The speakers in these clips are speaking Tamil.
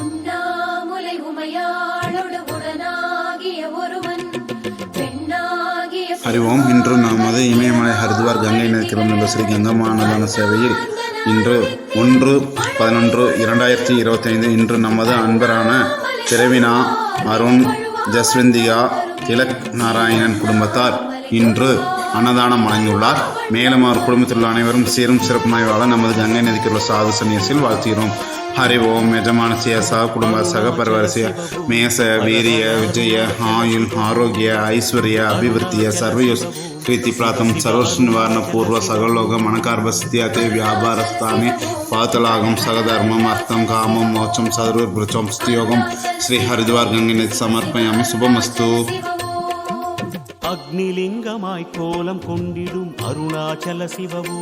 உண்ணாமுலை உமையாளோடு உடனாகிய ஒருவன் ஓம் இன்று நமது இமயமலை ஹரித்வார் கங்கை நிற்கிறோம் என்ற ஸ்ரீ கங்கமானதான சேவையில் இன்று ஒன்று பதினொன்று இரண்டாயிரத்தி இருபத்தைந்து இன்று நமது அன்பரான திரவினா அருண் ஜஸ்வந்திகா திலக் நாராயணன் குடும்பத்தார் இன்று அன்னதானம் வழங்கியுள்ளார். மேலும் அவர் குடும்பத்தில் உள்ள அனைவரும் சீரும் சிறப்புமாய் வாழ நமது கங்கை நதிக்குள்ள சாது சன்னியசில் வாழ்த்துகிறோம். ஹரி ஓம் ಯಜಮಾನಸ್ಯ ಸಹ ಕುಟುಂಬ ಸಹ ಪರಿವಾರಸ್ಯ ಮೇಸ ವೀರ್ಯ ವಿಜಯ ಆಯುಲ್ ಆರೋಗ್ಯ ಐಶ್ವರ್ಯ ಅಭಿವೃದ್ಧಿಯ ಸರ್ವಯೋಸ್ ಪ್ರೀತಿ ಪ್ರಾತಂ ಸರ್ವಸ್ವ ನಿವಾರಣ ಪೂರ್ವ ಸಗಲೋಗ ಮಣಕಾರ್ಭ ಸ್ಥಿತಿಯಾತೆ ವ್ಯಾಪಾರ ಸ್ಥಾನೆ ಪಾತಲಾಗಂ ಸಗಧರ್ಮಂ ಅರ್ಥಂ ಕಾಮಂ ಮೋಕ್ಷಂ ಸರ್ವೃಚಂ ಸ್ತುಯೋಗಂ ಶ್ರೀ ಹರಿದ್ವಾರ್ ಗಂಗೆ ಸಮರ್ಪಯಾಮಿ ಶುಭಮಸ್ತು அக்னிலிங்கமாய் கோலம் கொண்டிடும் அருணாச்சல சிவவோ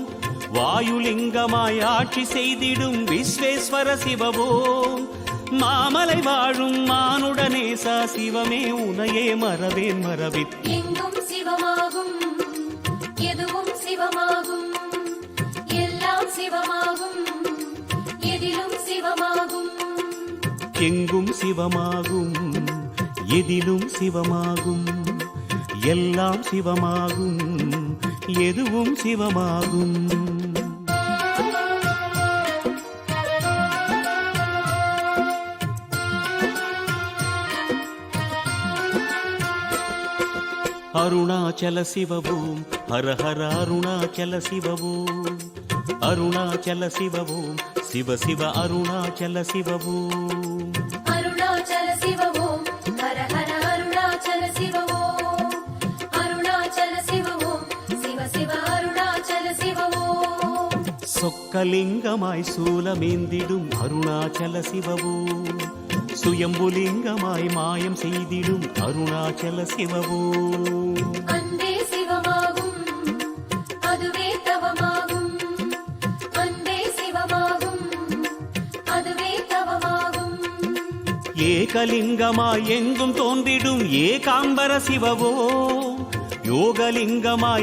வாயுலிங்கமாய் ஆட்சி செய்திடும் விஸ்வேஸ்வர சிவவோ. மாமலை வாழும் மானுடனேசா சிவமே உனையே மறவேன் மறவித். எங்கும் சிவமாகும் எதுவும் சிவமாகும் எல்லாம் சிவமாகும் எதிலும் சிவமாகும். எங்கும் சிவமாகும் எதிலும் சிவமாகும் எல்லாம் சிவமாகும் எதுவும் சிவமாகும். அருணாச்சல சிவவோம் ஹர ஹர அருணாச்சல சிவவோம் அருணாச்சல சிவவோம் சிவ சிவ அருணாச்சல சிவவோம் அருணாச்சல சிவவோம் ஹர ஹர அருணாச்சல சிவவோம் அருணாச்சல சிவவோம் சிவ சிவ அருணாச்சல சிவவோம் சொக்கலிங்கமாய் சூலமேந்திடும் அருணாச்சல சிவவோம் சுயம்புலிங்கமாய் மாயம் செய்திடும் அருணாச்சல தவமாகும். ஏகலிங்கமாய் எங்கும் தோன்றிடும் ஏகாம்பர சிவவோ யோகலிங்கமாய்